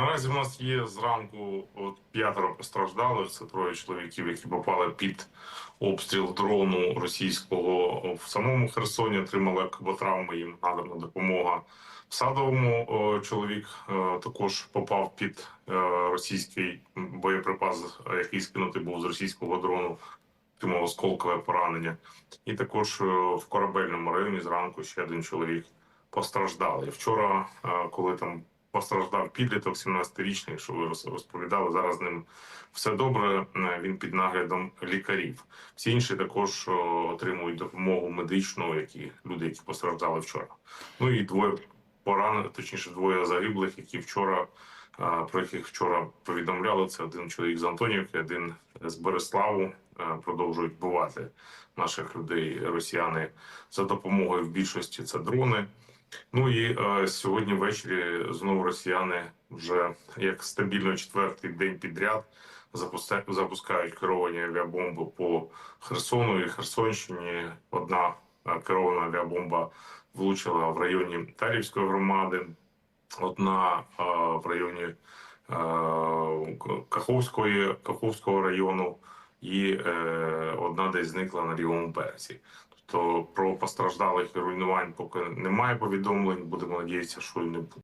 наразі в нас є зранку от п'ятеро постраждалих. Це троє чоловіків, які попали під обстріл дрону російського в самому Херсоні. Отримали каботравми, їм надана допомога. В садовому чоловік е, також попав під е, російський боєприпас, який скинутий був з російського дрону. Отримав осколкове поранення. І також е, в корабельному районі зранку ще один чоловік постраждали. Вчора, коли там постраждав підліток 17-річний, що ви розповідали, зараз з ним все добре. е, Він під наглядом лікарів. Всі інші також отримують допомогу медичну, які люди, які постраждали вчора. Ну і двоє поранених, точніше, двоє загиблих, які вчора. Про яких вчора повідомляли, це один чоловік з Антонівки, один з Береславу. Е, Продовжують бувати наших людей росіяни за допомогою в більшості це дрони. Ну і е, сьогодні ввечері знову росіяни вже як стабільно четвертий день підряд запуска- запускають керовані авіабомби по Херсону і Херсонщині. Одна е, керована авіабомба влучила в районі Тарівської громади, одна е, в районі е, Каховської, Каховського району, і е, одна десь зникла на лівому березі. Тобто про постраждалих і руйнувань поки немає повідомлень. Будемо надіятися, що не буде.